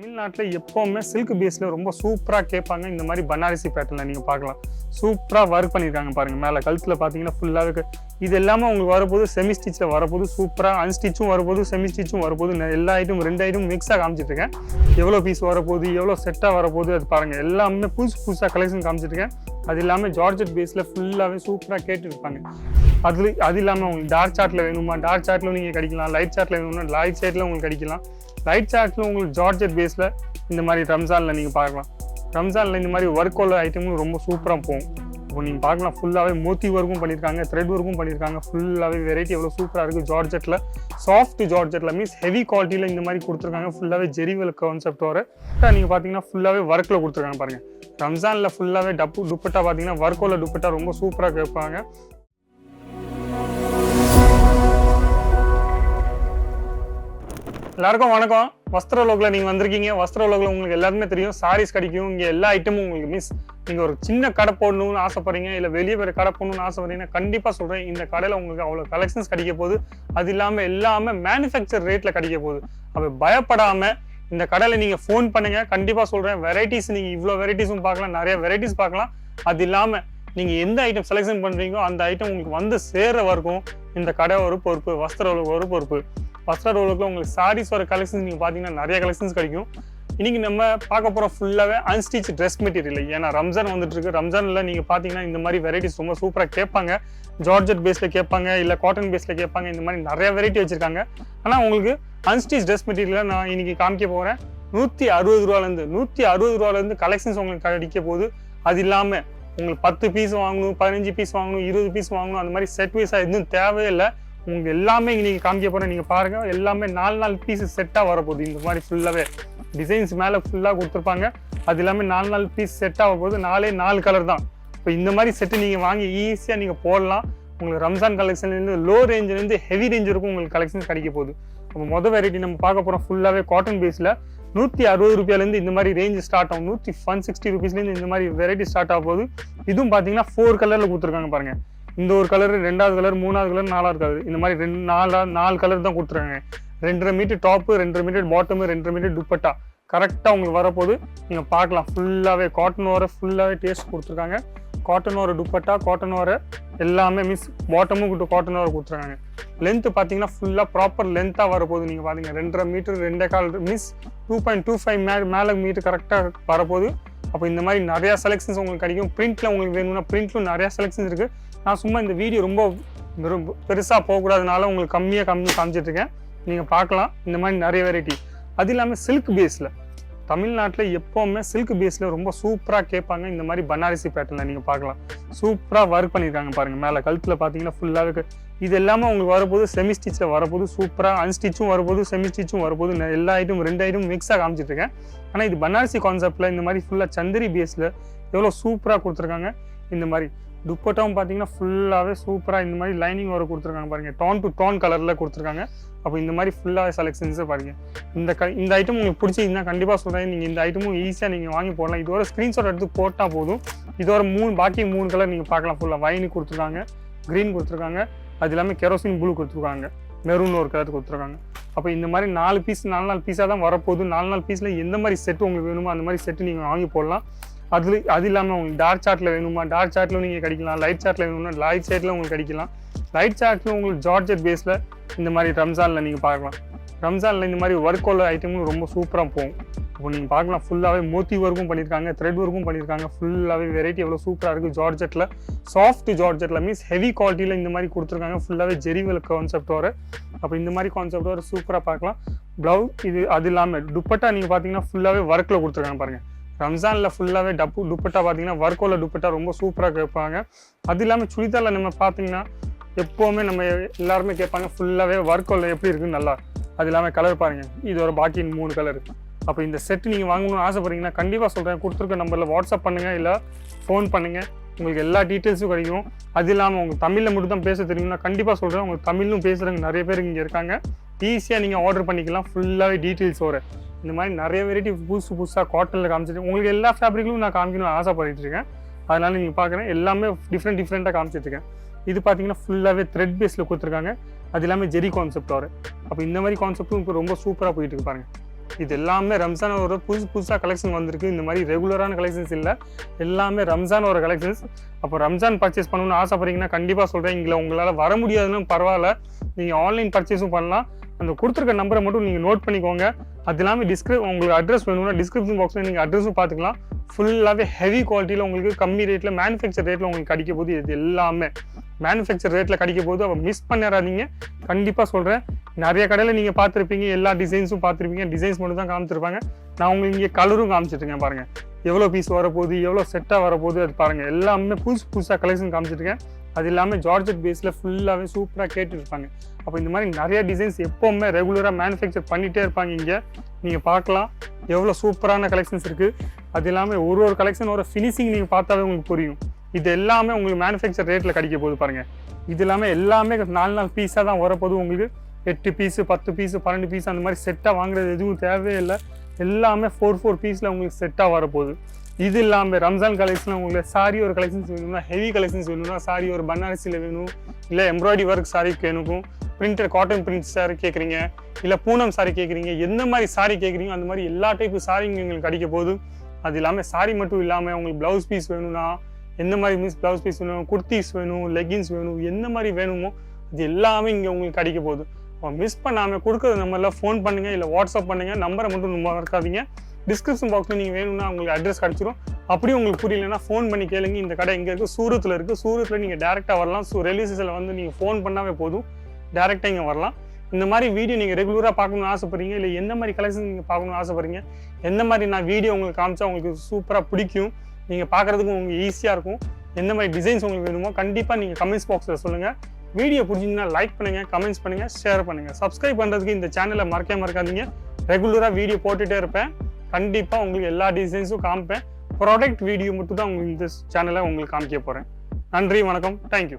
தமிழ்நாட்டில் எப்போவுமே சில்க் பேஸில் ரொம்ப சூப்பராக கேட்பாங்க. இந்த மாதிரி பனாரசி பேட்டர்னில் நீங்கள் பார்க்கலாம். சூப்பராக ஒர்க் பண்ணியிருக்காங்க பாருங்கள் மேலே கழுத்தில் பார்த்தீங்கன்னா ஃபுல்லாகவே இது எல்லாமே உங்களுக்கு வரப்போது செமி ஸ்டிச்சில் வரப்போது சூப்பராக அன்ஸ்டிச்சும் வரப்போது செமி ஸ்டிச்சும் வரப்போது. எல்லா ஐட்டமும் ரெண்டு ஐட்டமும் மிக்ஸாக காமிச்சிட்ருக்கேன் எவ்வளோ பீஸ் வரப்போகுது எவ்வளோ செட்டாக வரப்போகுது அது பாருங்கள் எல்லாமே புதுசு புதுசாக கலெக்ஷன் காமிச்சிருக்கேன் அது இல்லாமல் ஜார்ஜெட் பேஸில் ஃபுல்லாகவே சூப்பராக கேட்டுருப்பாங்க அது அது இல்லாமல் உங்களுக்கு டார்க் சார்ட்டில் வேணுமா? டார்க் சார்ட்டில் நீங்கள் கிடைக்கலாம். லைட் சார்ட்டில் வேணும்னா லைட் சைட்டில் உங்களுக்கு கிடைக்கலாம். லைட் சார்ட்டில் உங்களுக்கு ஜார்ஜெட் பேஸில் இந்த மாதிரி ரம்ஜானில் நீங்கள் பார்க்கலாம். ரம்ஜானில் இந்த மாதிரி ஒர்க் உள்ள ஐட்டமும் ரொம்ப சூப்பராக போகும். இப்போ நீங்கள் பார்க்கலாம் ஃபுல்லாகவே மோத்தி ஒர்க்கும் பண்ணியிருக்காங்க த்ரெட் ஒர்க்கும் பண்ணியிருக்காங்க ஃபுல்லாகவே வெரைட்டி எவ்வளோ சூப்பராக இருக்குது ஜார்ஜெட்டில் சாஃப்ட் ஜார்ஜெட்டில் மீன்ஸ் ஹெவி குவாலிட்டியில் இந்த மாதிரி கொடுத்துருக்காங்க. ஃபுல்லாகவே ஜெரிவல் கான்செப்ட் வர. நீங்கள் பார்த்தீங்கன்னா ஃபுல்லாகவே ஒர்க்கில் கொடுத்துருக்காங்க பாருங்கள் ரம்ஜானில் ஃபுல்லாகவே டப்பு துப்பட்டா பார்த்தீங்கன்னா ஒர்க்கோல துப்பட்டா ரொம்ப சூப்பராக கேட்பாங்க. எல்லாருக்கும் வணக்கம். வஸ்திரலோகில் நீங்கள் வந்திருக்கீங்க. வஸ்திரலோகில் உங்களுக்கு எல்லாருமே தெரியும். சாரீஸ் கிடைக்கும். இங்கே எல்லா ஐட்டமும் உங்களுக்கு மிஸ் நீங்கள் ஒரு சின்ன கடை போடணும்னு ஆசைப்படுறீங்க இல்லை வெளியே வேறு கடை போடணும்னு ஆசைப்படுறீங்கன்னா கண்டிப்பாக சொல்கிறேன் இந்த கடையில் உங்களுக்கு அவ்வளோ கலெக்ஷன்ஸ் கிடைக்க போகுது. அது இல்லாமல் எல்லாமே மேனுஃபேக்சர் ரேட்டில் கிடைக்க போகுது. அப்போ பயப்படாமல் இந்த கடையில் நீங்கள் ஃபோன் பண்ணுங்கள் கண்டிப்பாக சொல்கிறேன் வெரைட்டிஸ் நீங்கள் இவ்வளோ வெரைட்டிஸும் பார்க்கலாம். நிறைய வெரைட்டிஸ் பார்க்கலாம். அது இல்லாமல் நீங்கள் எந்த ஐட்டம் செலெக்ஷன் பண்ணுறீங்களோ அந்த ஐட்டம் உங்களுக்கு வந்து சேர வரைக்கும் இந்த கடை ஒரு பொறுப்பு வஸ்திர ஒரு பொறுப்பு. வஸ்திர ரோலுக்கு உங்களுக்கு சாரீஸ் வர கலெக்ஷன்ஸ் நீங்கள் பார்த்தீங்கன்னா நிறைய கலெக்ஷன்ஸ் கிடைக்கும். இன்றைக்கி நம்ம பார்க்க போகிற ஃபுல்லாகவே அன்ஸ்டிச் ட்ரெஸ் மெட்டீரியல் ஏன்னா ரம்ஜான் வந்துட்டுருக்கு. ரம்ஜானில் நீங்கள் பார்த்தீங்கன்னா இந்த மாதிரி வெரைட்டிஸ் ரொம்ப சூப்பராக கேட்பாங்க. ஜார்ஜெட் பேஸில் கேட்பாங்க இல்லை காட்டன் பேஸில் கேட்பாங்க. இந்த மாதிரி நிறைய வெரைட்டி வச்சுருக்காங்க. ஆனால் உங்களுக்கு அன்ஸ்டிச் ட்ரெஸ் மெட்டீரியலை நான் இன்றைக்கி காமிக்க போகிறேன் நூற்றி அறுபது ரூபாலேருந்து நூற்றி அறுபது ரூபாலேருந்து கலெக்ஷன்ஸ் உங்களுக்கு கிடைக்க போகுது. அது இல்லாமல் உங்களுக்கு பத்து பீஸ் வாங்கணும் பதினஞ்சு பீஸ் வாங்கணும் இருபது பீஸ் வாங்கணும் அந்த மாதிரி செட் பீஸாக எதுவும் தேவையில்லை உங்களுக்கு எல்லாமே நீங்கள் காமிக்க போகிறேன் நீங்கள் பாருங்கள் எல்லாமே நாலு நாலு பீஸ் செட்டாக வரப்போகுது. இந்த மாதிரி ஃபுல்லாகவே டிசைன்ஸ் மேலே ஃபுல்லாக கொடுத்துருப்பாங்க. அது எல்லாமே நாலு நாலு பீஸ் செட் ஆக போகுது. நாலே நாலு கலர் தான். இப்போ இந்த மாதிரி செட்டு நீங்கள் வாங்கி ஈஸியாக நீங்கள் போடலாம். உங்களுக்கு ரம்ஜான் கலெக்ஷன்லேருந்து லோ ரேஞ்சிலேருந்து ஹெவி ரேஞ்ச் இருக்கும் உங்களுக்கு கலெக்ஷன்ஸ் கிடைக்க போகுது. நம்ம மொதல் வெரைட்டி நம்ம பார்க்க போகிறோம் ஃபுல்லாகவே காட்டன் பேஸில் நூற்றி அறுபது ரூபாயிலேருந்து இந்த மாதிரி ரேஞ்ச் ஸ்டார்ட் ஆகும். நூற்றி ஒன் சிக்ஸ்டி ருபீஸ்லேருந்து இந்த மாதிரி வெரைட்டி ஸ்டார்ட் ஆக போகுது. இதுவும் பார்த்தீங்கன்னா ஃபோர் கலரில் கொடுத்துருக்காங்க பாருங்கள் இந்த ஒரு கலர் ரெண்டாவது கலர் மூணாவது கலர் நாலாவது கலர் இந்த மாதிரி ரெண்டு நாலா நாலு கலர் தான் கொடுத்துருக்காங்க. ரெண்டரை மீட்டர் டாப்பு ரெண்டரை மீட்டர் பாட்டமு ரெண்டரை மீட்டர் துப்பட்டா கரெக்டாக உங்களுக்கு வரப்போது நீங்கள் பார்க்கலாம். ஃபுல்லாகவே காட்டன் வர ஃபுல்லாகவே டேஸ்ட் கொடுத்துருக்காங்க. காட்டன் வர துப்பட்டா காட்டன் வர எல்லாமே மிஸ் பாட்டமும் கிட்ட காட்டன் வர கொடுத்துருக்காங்க. லென்த்து பார்த்தீங்கன்னா ஃபுல்லாக ப்ராப்பர் லென்த்தாக வரப்போகுது நீங்கள் பார்த்தீங்க ரெண்டரை மீட்டர் ரெண்டே கால் miss two point two five மே மேலே மீட்டர் கரெக்டாக வரப்போகுது. அப்போ இந்த மாதிரி நிறையா செலெக்ஷன்ஸ் உங்களுக்கு கிடைக்கும். பிரிண்ட்டில் உங்களுக்கு வேணும்னா பிரிண்ட்லும் நிறையா செலெக்ஷன்ஸ் இருக்குது நான் சும்மா இந்த வீடியோ ரொம்ப பெருசாக போகக்கூடாதனால உங்களுக்கு கம்மியாக கம்மி காமிச்சிட்ருக்கேன். நீங்கள் பார்க்கலாம். இந்த மாதிரி நிறைய வெரைட்டி அது இல்லாமல் சில்க் பேஸில் தமிழ்நாட்டில் எப்போவுமே சில்க் பேஸில் ரொம்ப சூப்பராக கேட்பாங்க. இந்த மாதிரி பனாரசி பேட்டர்னில் நீங்கள் பார்க்கலாம். சூப்பராக ஒர்க் பண்ணியிருக்காங்க பாருங்கள் மேலே கழுத்தில் பார்த்தீங்கன்னா ஃபுல்லாகவே இது எல்லாமே உங்களுக்கு வரும்போது செமி ஸ்டிச்சில் வரப்போது சூப்பராக அன்ஸ்டிச்சும் வரும்போது செமி ஸ்டிச்சும் வரப்போது. எல்லா ஐட்டமும் ரெண்டு ஐட்டமும் மிக்ஸாக காமிச்சிட்ருக்கேன். ஆனால் இது பனாரசி கான்செப்டில் இந்த மாதிரி ஃபுல்லாக சந்திரி பேஸில் எவ்வளோ சூப்பராக கொடுத்துருக்காங்க. இந்த மாதிரி துப்பட்டாவும் பார்த்தீங்கன்னா ஃபுல்லாகவே சூப்பராக இந்த மாதிரி லைனிங் வர கொடுத்துருக்காங்க பாருங்கள் டோன் டு டோன் கலரில் கொடுத்துருக்காங்க. அப்போ இந்த மாதிரி ஃபுல்லாக செலெக்ஷன்ஸை பாருங்கள் இந்த க இந்த ஐட்டம் உங்களுக்கு பிடிச்சிருந்தா கண்டிப்பாக சொல்கிறேன் நீங்கள் இந்த ஐட்டமும் ஈஸியாக நீங்கள் வாங்கி போடலாம். இதோட ஸ்க்ரீன்ஷாட் எடுத்து போட்டால் போதும். இதோட மூணு பாக்கி மூணு கலர் நீங்கள் பார்க்கலாம். ஃபுல்லாக வைனு கொடுத்துருக்காங்க க்ரீன் கொடுத்துருக்காங்க. அது இல்லாமல் கெரோசின் ப்ளூ கொடுத்துருக்காங்க. மெரூன் ஒரு கலர் கொடுத்துருக்காங்க. அப்போ இந்த மாதிரி நாலு பீஸ் நாலு நாலு பீஸாக தான் வரப்போகுது. நாலு நாலு பீஸில் எந்த மாதிரி செட் உங்களுக்கு வேணுமோ அந்த மாதிரி செட்டு நீங்கள் வாங்கி போடலாம். அது அது இல்லாமல் உங்களுக்கு டார்க் சார்ட்டில் வேணுமா? டார்க் சார்ட்டில் நீங்கள் கிடைக்கலாம். லைட் சார்ட்டில் வேணும்னா லைட் சைட்டில் உங்களுக்கு கிடைக்கலாம். லைட் சார்ட்டில் உங்களுக்கு ஜார்ஜெட் பேஸில் இந்த மாதிரி ரம்ஜானில் நீங்கள் பார்க்கலாம். ரம்ஜானில் இந்த மாதிரி ஒர்க் உள்ள ஐட்டமும் ரொம்ப சூப்பராக போகும். இப்போ நீங்கள் பார்க்கலாம் ஃபுல்லாகவே மோத்தி ஒர்க்கும் பண்ணியிருக்காங்க த்ரெட் ஒர்க்கும் பண்ணியிருக்காங்க ஃபுல்லாகவே வெரைட்டி எவ்வளோ சூப்பராக இருக்குது ஜார்ஜெட்டில் சாஃப்ட் ஜார்ஜெட்டில் மீன்ஸ் ஹெவி குவாலிட்டியில் இந்த மாதிரி கொடுத்துருக்காங்க. ஃபுல்லாகவே ஜெரிவல் கான்செப்ட் வர அப்போ இந்த மாதிரி கான்செப்ட் வர சூப்பராக பார்க்கலாம். ப்ளவுஸ் இது அது இல்லாமல் துப்பட்டா நீங்கள் பார்த்தீங்கன்னா ஃபுல்லாகவே ஒர்க்கில் கொடுத்துருக்காங்க பாருங்கள் ரம்ஜானில் ஃபுல்லாகவே டப்பு துப்பட்டா பார்த்தீங்கன்னா ஒர்க்கோல துப்பட்டா ரொம்ப சூப்பராக கேட்பாங்க அது இல்லாமல் சுடிதாரில் நம்ம பார்த்தீங்கன்னா எப்போவுமே நம்ம எல்லாருமே கேட்பாங்க ஃபுல்லாகவே ஒர்க்கோல எப்படி இருக்குன்னு நல்லா. அது இல்லாமல் கலர் பாருங்கள் இது ஒரு பாக்கி மூணு கலர் அப்போ இந்த செட் நீங்கள் வாங்கணும்னு ஆசைப்படுறீங்கன்னா கண்டிப்பாக சொல்கிறேன் கொடுத்துருக்க நம்பரில் வாட்ஸ்அப் பண்ணுங்கள் இல்லை ஃபோன் பண்ணுங்கள் உங்களுக்கு எல்லா டீட்டெயில்ஸும் கிடைக்கும். அது இல்லாமல் உங்களுக்கு தமிழில் மட்டும் தான் பேச தெரியும்னா கண்டிப்பாக சொல்கிறேன் உங்களுக்கு தமிழும் பேசுகிறவங்க நிறைய பேர் இங்கே இருக்காங்க. ஈஸியாக நீங்கள் ஆர்டர் பண்ணிக்கலாம். ஃபுல்லாகவே டீட்டெயில்ஸ் வர இந்த மாதிரி நிறைய வெரைட்டி புதுசு புதுசாக காட்டனில் காமிச்சிட்டு உங்களுக்கு எல்லா ஃபேப்ரிக்லும் நான் காமிக்கணும்னு ஆசைப்பட்டு இருக்கேன். அதனால நீங்கள் பார்க்குறேன் எல்லாமே டிஃப்ரெண்ட் டிஃப்ரெண்ட்டாக காமிச்சிட்ருக்கேன் இது பார்த்தீங்கன்னா ஃபுல்லாகவே த்ரெட் பேஸில் கொடுத்துருக்காங்க. அது இல்லாமல் ஜெரி கான்செப்ட் வரும் அப்போ இந்த மாதிரி கான்செப்ட்டும் இப்போ ரொம்ப சூப்பராக போயிட்டு இருப்பாங்க இது எல்லாமே ரம்ஜானோட புதுசு புதுசாக கலெக்ஷன் வந்திருக்கு. இந்த மாதிரி ரெகுலரான கலெக்ஷன்ஸ் இல்லை. எல்லாமே ரம்ஜானோட கலெக்ஷன்ஸ் அப்போ ரம்ஜான் பர்ச்சேஸ் பண்ணணும்னு ஆசைப்படுறீங்கன்னா கண்டிப்பாக சொல்கிறேன் இங்கே உங்களால் வர முடியாதுன்னு பரவாயில்ல. நீங்கள் ஆன்லைன் பர்ச்சேஸும் பண்ணலாம். அந்த கொடுத்துருக்க நம்பரை மட்டும் நீங்கள் நோட் பண்ணிக்கோங்க. அது இல்லாமல் டிஸ்கிரிப் உங்களுக்கு அட்ரஸ் வேணும்னா டிஸ்கிரிப்ஷன் பாக்ஸில் நீங்கள் அட்ரஸும் பார்த்துக்கலாம். ஃபுல்லாகவே ஹெவி குவாலிட்டியில் உங்களுக்கு கம்மி ரேட்டில் மேனுஃபேக்சர் ரேட்டில் உங்களுக்கு கிடைக்க போது இது எல்லாமே. மேனுஃபேக்சர் ரேட்டில் கிடைக்க போகுது. அப்போ மிஸ் பண்ணிடாதீங்க கண்டிப்பாக சொல்கிறேன் நிறைய கடையில் நீங்கள் பார்த்துருப்பீங்க. எல்லா டிசைன்ஸும் பார்த்துருப்பீங்க. டிசைன்ஸ் மட்டும் தான் காமிச்சிருப்பாங்க. நான் உங்களுக்கு இங்கே கலரும் காமிச்சிட்ருக்கேன் பாருங்கள் எவ்வளோ பீஸ் வரப்போகுது? எவ்வளோ செட்டாக வரப்போகுது? அது பாருங்கள் எல்லாமே புதுசு புதுசாக கலெக்ஷன் காமிச்சிருக்கேன் அது இல்லாமல் ஜார்ஜெட் பேஸில் ஃபுல்லாகவே சூப்பராக கேட்டுருப்பாங்க. அப்போ இந்த மாதிரி நிறைய டிசைன்ஸ் எப்போவுமே ரெகுலராக மேனுஃபேக்சர் பண்ணிகிட்டே இருப்பாங்க இங்கே. நீங்கள் பார்க்கலாம். எவ்வளோ சூப்பரான கலெக்ஷன்ஸ் இருக்குது அது இல்லாமல் ஒரு ஒரு கலெக்ஷனோட ஃபினிஷிங் நீங்கள் பார்த்தாவே உங்களுக்கு புரியும். இது எல்லாமே உங்களுக்கு மேனுஃபேக்சர் ரேட்டில் கிடைக்க போகுது பாருங்கள் இது இல்லாமல் எல்லாமே நாலு நாலு பீஸாக தான் வரப்போது உங்களுக்கு. எட்டு பீஸு பத்து பீஸு பன்னெண்டு பீஸ் அந்த மாதிரி செட்டாக வாங்குறது எதுவும் தேவையே இல்லை. எல்லாமே ஃபோர் ஃபோர் பீஸில் உங்களுக்கு செட்டாக வரப்போகுது. இது இல்லாமல் ரம்ஜான் கலெக்ஷன் உங்களுக்கு சாரி ஒரு கலெக்ஷன்ஸ் வேணும்னா ஹெவி கலெக்ஷன்ஸ் வேணும்னா சாரி ஒரு பனாரசியில் வேணும் இல்லை எம்ப்ராய்டரி ஒர்க் சாரி வேணுக்கும் பிரிண்டட் காட்டன் பிரிண்ட் சாரி கேட்குறீங்க இல்லை பூனம் சாரி கேட்குறீங்க எந்த மாதிரி சாரி கேட்குறீங்க அந்த மாதிரி எல்லா டைப்பு சாரிங்க எங்களுக்கு கிடைக்க போகுது. அது இல்லாமல் சாரி மட்டும் இல்லாமல் உங்களுக்கு ப்ளவுஸ் பீஸ் வேணும்னா எந்த மாதிரி மீன்ஸ் ப்ளவுஸ் பீஸ் வேணும் குர்த்திஸ் வேணும் லெகின்ஸ் வேணும் எந்த மாதிரி வேணுமோ அது எல்லாமே இங்கே உங்களுக்கு கிடைக்க போகுது. மிஸ் பண்ணாமல் கொடுக்குற நம்பரில் ஃபோன் பண்ணுங்கள் இல்லை வாட்ஸ்அப் பண்ணுங்கள் நம்பரை மட்டும் ரொம்ப மறக்காதீங்க. டிஸ்கிரிப்ஷன் பாக்ஸில் நீங்கள் வேணும்னா உங்களுக்கு அட்ரஸ் கிடச்சிரும். அப்படியும் உங்களுக்கு புரியலன்னா ஃபோன் பண்ணி கேளுங்க. இந்த கடை எங்கே இருக்குது சூரத்தில் இருக்குது சூரத்தில் நீங்கள் டேரெக்டாக வரலாம். ஸோ ரிலீசஸில் வந்து நீங்கள் ஃபோன் பண்ணாவே போதும். டேரெக்டாக இங்கே வரலாம். இந்த மாதிரி வீடியோ நீங்கள் ரெகுலராக பார்க்கணும்னு ஆசைப்படுறீங்க? இல்லை எந்த மாதிரி கலெக்ஷன் நீங்கள் பார்க்கணும்னு ஆசைப்படுறீங்க? எந்த மாதிரி நான் வீடியோ உங்களுக்கு காமிச்சா உங்களுக்கு சூப்பராக பிடிக்கும்? நீங்கள் பார்க்குறதுக்கும் உங்களுக்கு ஈஸியாக இருக்கும். எந்த மாதிரி டிசைன்ஸ் உங்களுக்கு வேணுமோ கண்டிப்பாக நீங்கள் கமெண்ட்ஸ் பாக்ஸில் சொல்லுங்கள் வீடியோ பிடிச்சிங்கன்னா லைக் பண்ணுங்கள் கமெண்ட்ஸ் பண்ணுங்கள் ஷேர் பண்ணுங்கள் சப்ஸ்கிரைப் பண்ணுறதுக்கு இந்த சேனலை மறக்கவே மறக்காதீங்க. ரெகுலராக வீடியோ போட்டுகிட்டே இருப்பேன். கண்டிப்பாக உங்களுக்கு எல்லா டிசைன்ஸும் காமிப்பேன். ப்ராடக்ட் வீடியோ மட்டும் தான் உங்களுக்கு இந்த சேனலை உங்களுக்கு காமிக்க போகிறேன் நன்றி வணக்கம். தேங்க்யூ